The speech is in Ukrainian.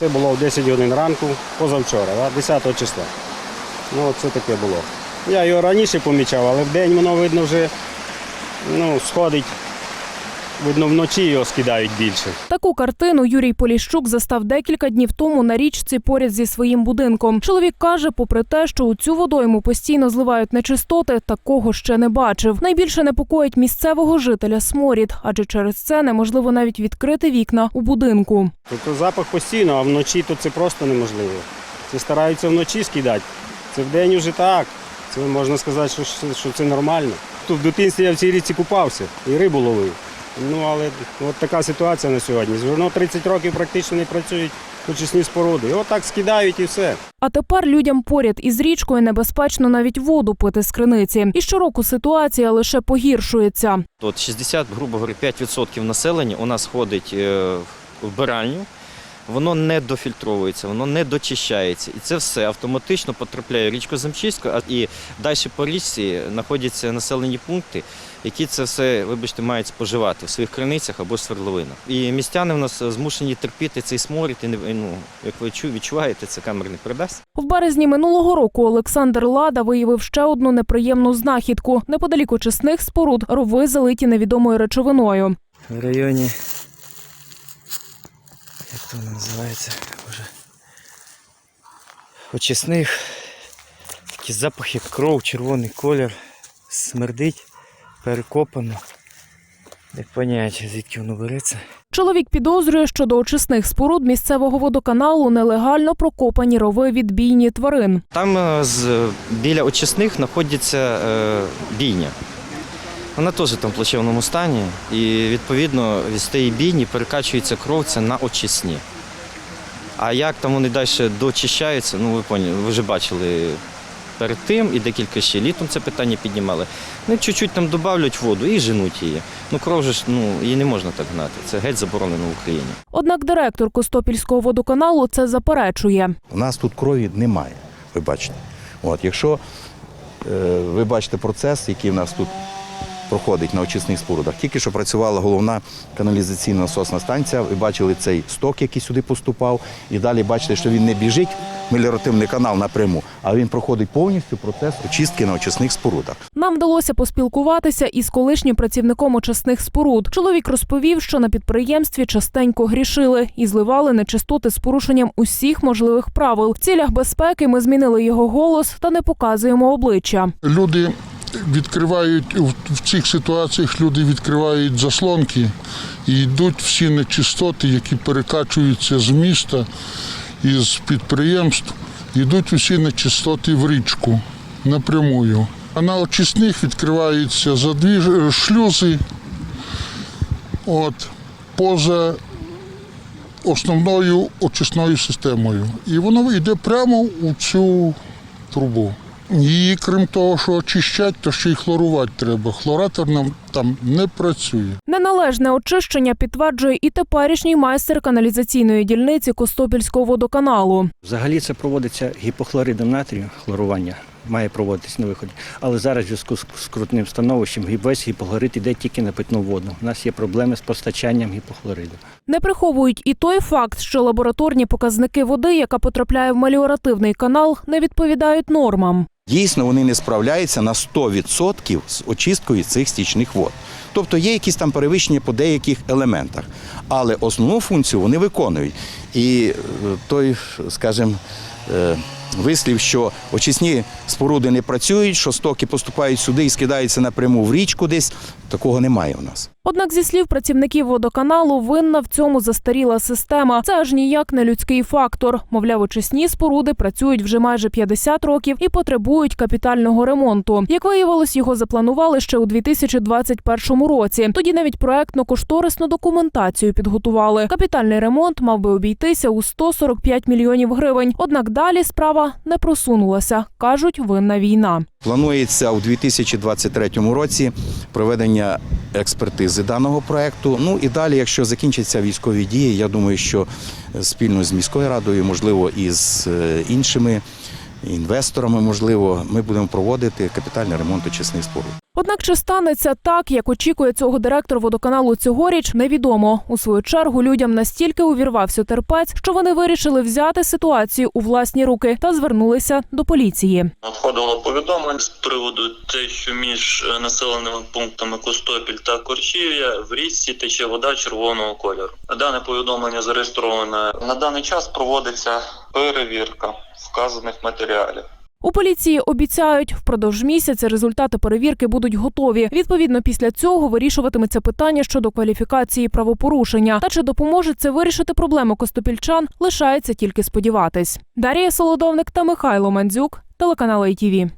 Це було в 10 годин ранку, позавчора, 10 числа. Ну, це таке було. Я його раніше помічав, але в день воно видно вже ну, сходить. Видно, вночі його скидають більше. Таку картину Юрій Поліщук застав декілька днів тому на річці поряд зі своїм будинком. Чоловік каже, попри те, що у цю водойму постійно зливають нечистоти, такого ще не бачив. Найбільше непокоїть місцевого жителя сморід, адже через це неможливо навіть відкрити вікна у будинку. Тобто запах постійно, а вночі то це просто неможливо. Це стараються вночі скидати. Це вдень вже так. Це можна сказати, що, що це нормально. Тут в дитинстві я в цій річці купався і рибу ловив. Ну але от така ситуація на сьогодні. Воно 30 років практично не працюють очисні споруди. І отак скидають і все. А тепер людям поряд із річкою небезпечно навіть воду пити з криниці. І щороку ситуація лише погіршується. От 60, грубо говоря, 5% населення у нас ходить е, в вбиральню, воно не дофільтровується, воно не дочищається. І це все автоматично потрапляє в річку Замчиську, а і далі по річці знаходяться населені пункти, які це все, вибачте, мають споживати в своїх криницях або свердловинах. І містяни в нас змушені терпіти цей сморід, і не- ну, як ви чу- відчуваєте, це камер не передасть. В березні минулого року Олександр Лада виявив ще одну неприємну знахідку. Неподалік очисних споруд рови залиті невідомою речовиною. В районі. Як то воно називається? Боже. Очисних. Такі запахи, кров, червоний колір. Смердить, перекопано. Не поняття, звідки воно береться. Чоловік підозрює, що до очисних споруд місцевого водоканалу нелегально прокопані рови відбійні тварин. Там е, з, біля очисних знаходиться е, бійня. Вона теж там в плачевному стані, і відповідно з тієї бійні перекачується кров це на очисні. А як там вони далі дочищаються, ну ви поняли, ви вже бачили перед тим і декілька ще літом це питання піднімали. Ну, чуть-чуть там додають воду і женуть її. Ну, кров же ж, ну, її не можна так гнати. Це геть заборонено в Україні. Однак директор Костопільського водоканалу це заперечує. У нас тут крові немає, ви бачите. От, якщо е, ви бачите процес, який в нас тут проходить на очисних спорудах, тільки що працювала головна каналізаційна насосна станція, ви бачили цей сток, який сюди поступав, і далі бачите, що він не біжить меліоративний канал напряму, а він проходить повністю процес очистки на очисних спорудах. Нам вдалося поспілкуватися із колишнім працівником очисних споруд. Чоловік розповів, що на підприємстві частенько грішили і зливали нечистоти з порушенням усіх можливих правил. В цілях безпеки ми змінили його голос та не показуємо обличчя. Люди відкривають в- цих ситуаціях люди відкривають заслонки і йдуть всі нечистоти, які перекачуються з міста із підприємств, йдуть усі нечистоти в річку напрямую. А на очисних відкриваються за дві ж- шлюзи от, поза основною очисною системою. І воно йде прямо у цю трубу. І крім того, що очищать, то ще й хлорувати треба. Хлоратор нам там не працює. Неналежне очищення підтверджує і теперішній майстер каналізаційної дільниці Костопільського водоканалу. Взагалі це проводиться гіпохлоридом натрію, хлорування має проводитись на виході. Але зараз в зв'язку з скрутним становищем весь гіпохлорид йде тільки на питну воду. У нас є проблеми з постачанням гіпохлориду. Не приховують і той факт, що лабораторні показники води, яка потрапляє в меліоративний канал, не відповідають нормам. Дійсно, вони не справляються на 100% з очисткою цих стічних вод. Тобто є якісь там перевищення по деяких елементах, але основну функцію вони виконують. І е, той, скажімо, е, вислів, що очисні споруди не працюють, що стоки поступають сюди і скидаються напряму в річку десь, такого немає у нас. Однак, зі слів працівників водоканалу, винна в цьому застаріла система. Це аж ніяк не людський фактор. Мовляв, очисні споруди працюють вже майже 50 років і потребують капітального ремонту. Як виявилось, його запланували ще у 2021 році. Тоді навіть проектно-кошторисну документацію підготували. Капітальний ремонт мав би обійтися у 145 мільйонів гривень. Однак далі справа не просунулася. кажуть, винна війна. Планується у 2023 році проведення експертизи даного проекту. Ну і далі, якщо закінчаться військові дії, я думаю, що спільно з міською радою, можливо, і з е, іншими інвесторами, можливо, ми будемо проводити капітальний ремонт очисних споруд. Однак чи станеться так, як очікує цього директор водоканалу цьогоріч, невідомо. У свою чергу людям настільки увірвався терпець, що вони вирішили взяти ситуацію у власні руки та звернулися до поліції. Надходило повідомлення з приводу те, що між е, населеними пунктами Костопіль та Корчів'я в річці тече вода червоного кольору. Дане повідомлення зареєстроване. На даний час проводиться перевірка вказаних матеріалів. У поліції обіцяють, впродовж місяця результати перевірки будуть готові. Відповідно, після цього вирішуватиметься питання щодо кваліфікації правопорушення. Та чи допоможе це вирішити проблему костопільчан, лишається тільки сподіватись. Дарія Солодовник та Михайло Мандзюк, телеканал ITV.